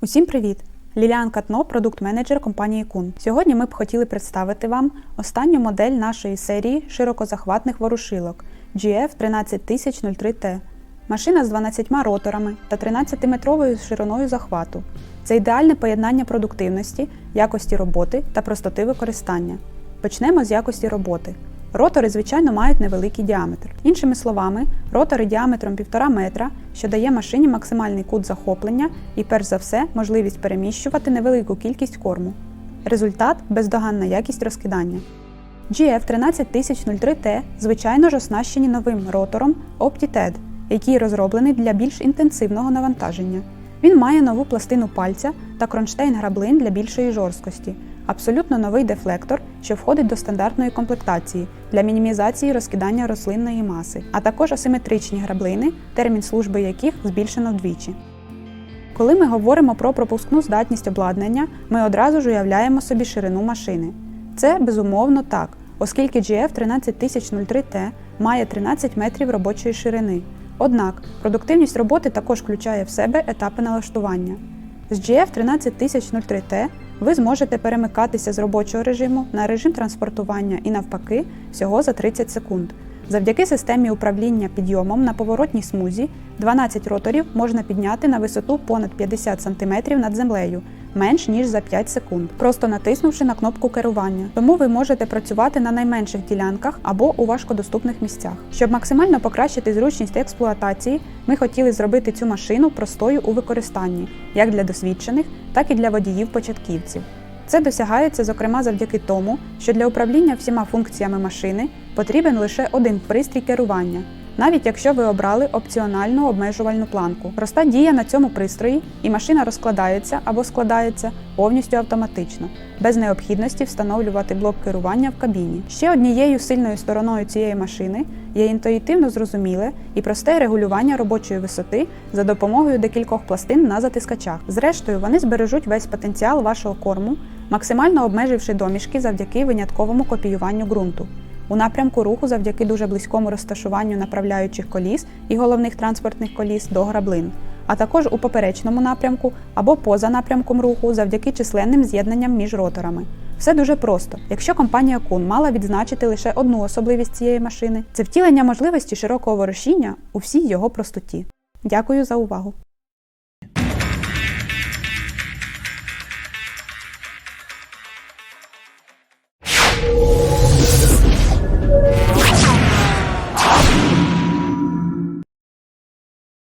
Усім привіт! Ліліан Катно, продукт-менеджер компанії Кун. Сьогодні ми б хотіли представити вам останню модель нашої серії широкозахватних ворушилок GF 13003T. Машина з 12 роторами та 13-метровою шириною захвату. Це ідеальне поєднання продуктивності, якості роботи та простоти використання. Почнемо з якості роботи. Ротори, звичайно, мають невеликий діаметр. Іншими словами, ротори діаметром 1,5 метра, що дає машині максимальний кут захоплення і, перш за все, можливість переміщувати невелику кількість корму. Результат бездоганна якість розкидання. GF 13003T, звичайно ж, оснащені новим ротором OptiTED, який розроблений для більш інтенсивного навантаження. Він має нову пластину пальця та кронштейн граблин для більшої жорсткості, абсолютно новий дефлектор, що входить до стандартної комплектації для мінімізації розкидання рослинної маси, а також асиметричні граблини, термін служби яких збільшено вдвічі. Коли ми говоримо про пропускну здатність обладнання, ми одразу ж уявляємо собі ширину машини. Це безумовно так, оскільки GF 13003T має 13 метрів робочої ширини. Однак продуктивність роботи також включає в себе етапи налаштування. З GF 13003T ви зможете перемикатися з робочого режиму на режим транспортування і навпаки всього за 30 секунд. Завдяки системі управління підйомом на поворотній смузі 12 роторів можна підняти на висоту понад 50 см над землею менш ніж за 5 секунд, просто натиснувши на кнопку керування. Тому ви можете працювати на найменших ділянках або у важкодоступних місцях. Щоб максимально покращити зручність експлуатації, ми хотіли зробити цю машину простою у використанні, як для досвідчених, так і для водіїв-початківців. Це досягається, зокрема, завдяки тому, що для управління всіма функціями машини потрібен лише один пристрій керування, навіть якщо ви обрали опціональну обмежувальну планку. Проста дія на цьому пристрої, і машина розкладається або складається повністю автоматично, без необхідності встановлювати блок керування в кабіні. Ще однією сильною стороною цієї машини є інтуїтивно зрозуміле і просте регулювання робочої висоти за допомогою декількох пластин на затискачах. Зрештою, вони збережуть весь потенціал вашого корму, максимально обмеживши домішки завдяки винятковому копіюванню ґрунту. У напрямку руху завдяки дуже близькому розташуванню направляючих коліс і головних транспортних коліс до граблин, а також у поперечному напрямку або поза напрямком руху завдяки численним з'єднанням між роторами. Все дуже просто. Якщо компанія Кун мала відзначити лише одну особливість цієї машини, це втілення можливості широкого ворушіння у всій його простоті. Дякую за увагу!